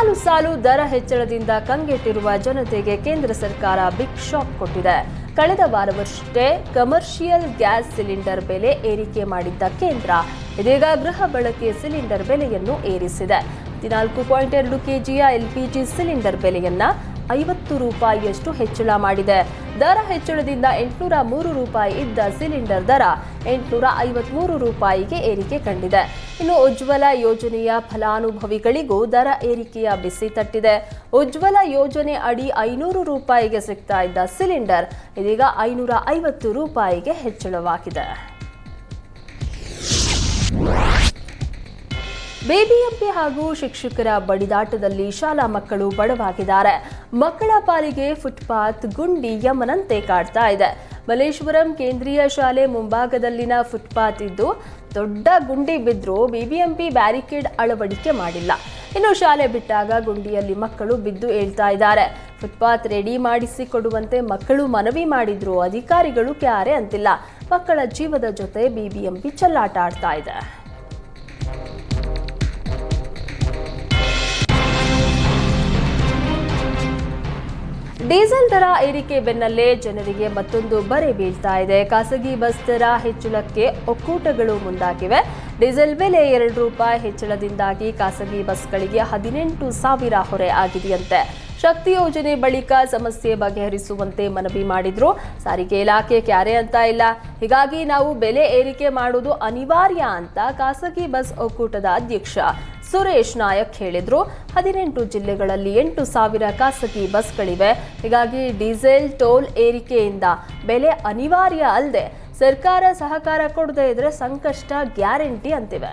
ಸಾಲು ಸಾಲು ದರ ಹೆಚ್ಚಳದಿಂದ ಕಂಗೆಟ್ಟಿರುವ ಜನತೆಗೆ ಕೇಂದ್ರ ಸರ್ಕಾರ ಬಿಗ್ ಶಾಕ್ ಕೊಟ್ಟಿದೆ. ಕಳೆದ ವಾರವಷ್ಟೇ ಕಮರ್ಷಿಯಲ್ ಗ್ಯಾಸ್ ಸಿಲಿಂಡರ್ ಬೆಲೆ ಏರಿಕೆ ಮಾಡಿದ್ದ ಕೇಂದ್ರ ಇದೀಗ ಗೃಹ ಬಳಕೆ ಸಿಲಿಂಡರ್ ಬೆಲೆಯನ್ನು ಏರಿಸಿದೆ. ಹದಿನಾಲ್ಕು ಪಾಯಿಂಟ್ ಎರಡು ಕೆಜಿಯ ಎಲ್ಪಿಜಿ ಸಿಲಿಂಡರ್ ಬೆಲೆಯನ್ನ ಐವತ್ತು ರೂಪಾಯಿಯಷ್ಟು ಹೆಚ್ಚಳ ಮಾಡಿದೆ. ದರ ಹೆಚ್ಚಳದಿಂದ ಎಂಟುನೂರ ಮೂರು ರೂಪಾಯಿ ಇದ್ದ ಸಿಲಿಂಡರ್ ದರ ಎಂಟುನೂರ ಐವತ್ಮೂರು ರೂಪಾಯಿಗೆ ಏರಿಕೆ ಕಂಡಿದೆ. ಇನ್ನು ಉಜ್ವಲ ಯೋಜನೆಯ ಫಲಾನುಭವಿಗಳಿಗೂ ದರ ಏರಿಕೆಯ ಬಿಸಿ ತಟ್ಟಿದೆ. ಉಜ್ವಲ ಯೋಜನೆ ಅಡಿ ಐನೂರು ರೂಪಾಯಿಗೆ ಸಿಗ್ತಾ ಇದ್ದ ಸಿಲಿಂಡರ್ ಇದೀಗ ಐನೂರ ಐವತ್ತು ರೂಪಾಯಿಗೆ ಹೆಚ್ಚಳವಾಗಿದೆ. ಬಿಬಿಎಂಪಿ ಹಾಗೂ ಶಿಕ್ಷಕರ ಬಡಿದಾಟದಲ್ಲಿ ಶಾಲಾ ಮಕ್ಕಳು ಬಡವಾಗಿದ್ದಾರೆ. ಮಕ್ಕಳ ಪಾಲಿಗೆ ಫುಟ್ಪಾತ್ ಗುಂಡಿ ಯಮನಂತೆ ಕಾಡ್ತಾ ಇದೆ. ಮಲ್ಲೇಶ್ವರಂ ಕೇಂದ್ರೀಯ ಶಾಲೆ ಮುಂಭಾಗದಲ್ಲಿನ ಫುಟ್ಪಾತ್ ಇದ್ದು, ದೊಡ್ಡ ಗುಂಡಿ ಬಿದ್ದರೂ ಬಿಬಿಎಂಪಿ ಬ್ಯಾರಿಕೇಡ್ ಅಳವಡಿಕೆ ಮಾಡಿಲ್ಲ. ಇನ್ನು ಶಾಲೆ ಬಿಟ್ಟಾಗ ಗುಂಡಿಯಲ್ಲಿ ಮಕ್ಕಳು ಬಿದ್ದು ಏಳ್ತಾ ಇದ್ದಾರೆ. ಫುಟ್ಪಾತ್ ರೆಡಿ ಮಾಡಿಸಿ ಕೊಡುವಂತೆ ಮಕ್ಕಳು ಮನವಿ ಮಾಡಿದ್ರು, ಅಧಿಕಾರಿಗಳು ಕ್ಯಾರೆ ಅಂತಿಲ್ಲ. ಮಕ್ಕಳ ಜೀವದ ಜೊತೆ ಬಿಬಿಎಂಪಿ ಚೆಲ್ಲಾಟ ಆಡ್ತಾ ಇದೆ. ಡೀಸೆಲ್ ದರ ಏರಿಕೆ ಬೆನ್ನಲ್ಲೇ ಜನರಿಗೆ ಮತ್ತೊಂದು ಬರೆ ಬೀಳ್ತಾ ಇದೆ. ಖಾಸಗಿ ಬಸ್ ದರ ಹೆಚ್ಚಳಕ್ಕೆ ಒಕ್ಕೂಟಗಳು ಮುಂದಾಗಿವೆ. ಡೀಸೆಲ್ ಬೆಲೆ ಎರಡು ರೂಪಾಯಿ ಹೆಚ್ಚಳದಿಂದಾಗಿ ಖಾಸಗಿ ಬಸ್ಗಳಿಗೆ ಹದಿನೆಂಟು ಸಾವಿರ ಹೊರೆ ಆಗಿದೆಯಂತೆ. ಶಕ್ತಿ ಯೋಜನೆ ಬಳಿಕ ಸಮಸ್ಯೆ ಬಗೆಹರಿಸುವಂತೆ ಮನವಿ ಮಾಡಿದ್ರು. ಸಾರಿಗೆ ಇಲಾಖೆ ಕ್ಯಾರೆ ಅಂತ ಇಲ್ಲ. ಹೀಗಾಗಿ ನಾವು ಬೆಲೆ ಏರಿಕೆ ಮಾಡುವುದು ಅನಿವಾರ್ಯ ಅಂತ ಖಾಸಗಿ ಬಸ್ ಒಕ್ಕೂಟದ ಅಧ್ಯಕ್ಷ ಸುರೇಶ್ ನಾಯಕ್ ಹೇಳಿದ್ರು. ಹದಿನೆಂಟು ಜಿಲ್ಲೆಗಳಲ್ಲಿ ಎಂಟು ಸಾವಿರ ಖಾಸಗಿ ಬಸ್ಗಳಿವೆ. ಹೀಗಾಗಿ ಡೀಸೆಲ್ ಟೋಲ್ ಏರಿಕೆಯಿಂದ ಬೆಲೆ ಅನಿವಾರ್ಯ ಅಲ್ಲದೆ ಸರ್ಕಾರ ಸಹಕಾರ ಕೊಡದೇ ಇದ್ರೆ ಸಂಕಷ್ಟ ಗ್ಯಾರಂಟಿ ಅಂತಿವೆ.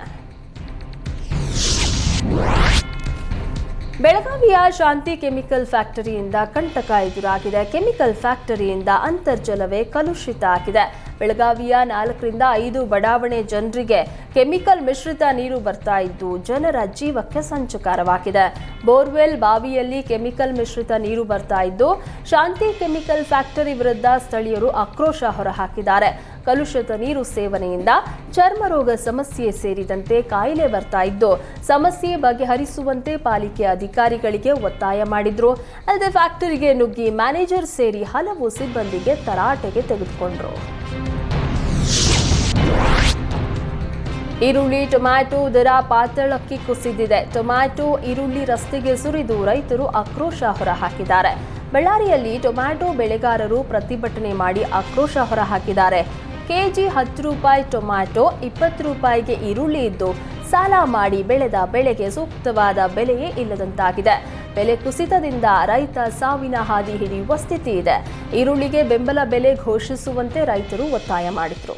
ಬೆಳಗಾವಿಯ ಶಾಂತಿ ಕೆಮಿಕಲ್ ಫ್ಯಾಕ್ಟರಿಯಿಂದ ಕಂಟಕ ಎದುರಾಗಿದೆ. ಕೆಮಿಕಲ್ ಫ್ಯಾಕ್ಟರಿಯಿಂದ ಅಂತರ್ಜಲವೇ ಕಲುಷಿತ ಆಗಿದೆ. ಬೆಳಗಾವಿಯ ನಾಲ್ಕರಿಂದ ಐದು ಬಡಾವಣೆ ಜನರಿಗೆ ಕೆಮಿಕಲ್ ಮಿಶ್ರಿತ ನೀರು ಬರ್ತಾ ಇದ್ದು ಜನರ ಜೀವಕ್ಕೆ ಸಂಚಕಾರವಾಗಿದೆ. ಬೋರ್ವೆಲ್ ಬಾವಿಯಲ್ಲಿ ಕೆಮಿಕಲ್ ಮಿಶ್ರಿತ ನೀರು ಬರ್ತಾ ಇದ್ದು ಶಾಂತಿ ಕೆಮಿಕಲ್ ಫ್ಯಾಕ್ಟರಿ ವಿರುದ್ಧ ಸ್ಥಳೀಯರು ಆಕ್ರೋಶ ಹೊರಹಾಕಿದ್ದಾರೆ. ಕಲುಷಿತ ನೀರು ಸೇವನೆಯಿಂದ ಚರ್ಮರೋಗ ಸಮಸ್ಯೆ ಸೇರಿದಂತೆ ಕಾಯಿಲೆ ಬರ್ತಾ ಇದ್ದು, ಸಮಸ್ಯೆ ಬಗೆಹರಿಸುವಂತೆ ಪಾಲಿಕೆ ಅಧಿಕಾರಿಗಳಿಗೆ ಒತ್ತಾಯ ಮಾಡಿದ್ರು. ಅಲ್ಲದೆ ಫ್ಯಾಕ್ಟರಿಗೆ ನುಗ್ಗಿ ಮ್ಯಾನೇಜರ್ ಸೇರಿ ಹಲವು ಸಿಬ್ಬಂದಿಗೆ ತರಾಟೆಗೆ ತೆಗೆದುಕೊಂಡ್ರು. ಈರುಳ್ಳಿ, ಟೊಮ್ಯಾಟೊ ದರ ಪಾತಾಳಕ್ಕೆ ಕುಸಿದಿದೆ. ಟೊಮ್ಯಾಟೊ ಈರುಳ್ಳಿ ರಸ್ತೆಗೆ ಸುರಿದು ರೈತರು ಆಕ್ರೋಶ ಹೊರಹಾಕಿದ್ದಾರೆ. ಬಳ್ಳಾರಿಯಲ್ಲಿ ಟೊಮ್ಯಾಟೊ ಬೆಳೆಗಾರರು ಪ್ರತಿಭಟನೆ ಮಾಡಿ ಆಕ್ರೋಶ ಹೊರಹಾಕಿದ್ದಾರೆ. ಕೆಜಿ ಹತ್ತು ರೂಪಾಯಿ ಟೊಮ್ಯಾಟೊ, ಇಪ್ಪತ್ತು ರೂಪಾಯಿಗೆ ಈರುಳ್ಳಿ ಇದ್ದು ಸಾಲ ಮಾಡಿ ಬೆಳೆದ ಬೆಳೆಗೆ ಸೂಕ್ತವಾದ ಬೆಲೆಯೇ ಇಲ್ಲದಂತಾಗಿದೆ. ಬೆಲೆ ಕುಸಿತದಿಂದ ರೈತ ಸಾವಿನ ಹಾದಿ ಹಿಡಿಯುವ ಸ್ಥಿತಿ ಇದೆ. ಈರುಳ್ಳಿಗೆ ಬೆಂಬಲ ಬೆಲೆ ಘೋಷಿಸುವಂತೆ ರೈತರು ಒತ್ತಾಯ ಮಾಡಿದರು.